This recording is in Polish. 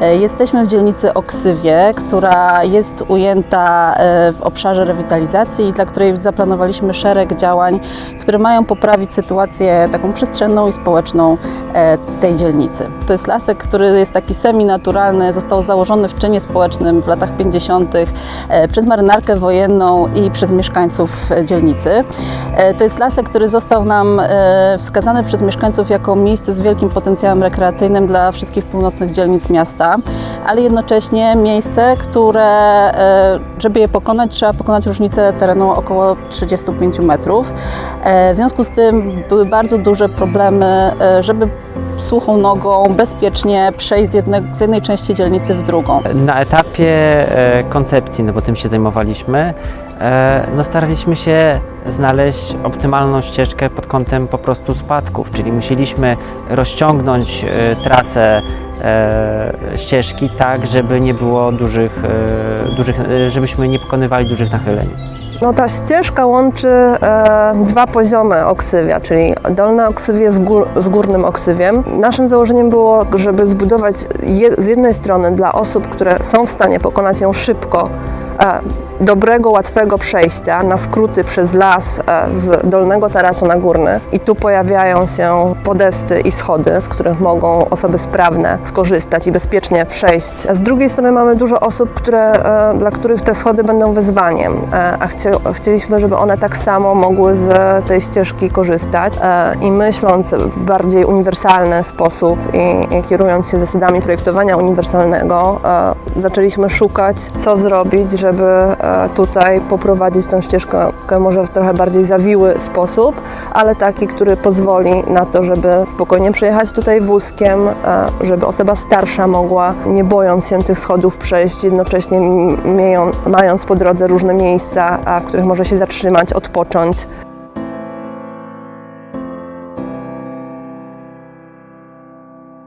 E, Jesteśmy w dzielnicy Oksywie, która jest ujęta e, w obszarze rewitalizacji i dla której zaplanowaliśmy szereg działań, które mają poprawić sytuację taką przestrzenną i społeczną e, tej dzielnicy. To jest lasek, który jest taki semi-naturalny, został założony w czynie społecznym w latach 50. e, przez marynarkę wojenną i przez mieszkańców dzielnicy. To jest lasek, który został nam wskazany przez mieszkańców jako miejsce z wielkim potencjałem rekreacyjnym dla wszystkich północnych dzielnic miasta, ale jednocześnie miejsce, które, e, żeby je pokonać, trzeba pokonać różnicę terenu około 35 metrów. E, W związku z tym były bardzo duże problemy, e, żeby suchą nogą bezpiecznie przejść z, jedne, z jednej części dzielnicy w drugą. Na etapie koncepcji, no bo tym się zajmowaliśmy, no staraliśmy się znaleźć optymalną ścieżkę pod kątem po prostu spadków, czyli musieliśmy rozciągnąć e, trasę e, ścieżki tak, żeby nie było dużych, e, dużych e, żebyśmy nie pokonywali dużych nachyleń. No ta ścieżka łączy e, dwa poziomy oksywia, czyli dolne oksywie z, gór, z górnym oksywiem. Naszym założeniem było, żeby zbudować je, z jednej strony dla osób, które są w stanie pokonać ją szybko, e, dobrego, łatwego przejścia na skróty przez las e, z dolnego tarasu na górny. I tu pojawiają się podesty i schody, z których mogą osoby sprawne skorzystać i bezpiecznie przejść. Z drugiej strony mamy dużo osób, które, e, dla których te schody będą wyzwaniem, e, a chcie, chcieliśmy, żeby one tak samo mogły z tej ścieżki korzystać. I myśląc w bardziej uniwersalny sposób i, kierując się zasadami projektowania uniwersalnego, zaczęliśmy szukać, co zrobić, żeby tutaj poprowadzić tę ścieżkę może w trochę bardziej zawiły sposób, ale taki, który pozwoli na to, żeby spokojnie przejechać tutaj wózkiem, żeby osoba starsza mogła, nie bojąc się tych schodów przejść, jednocześnie mając po drodze różne miejsca, w których może się zatrzymać, odpocząć.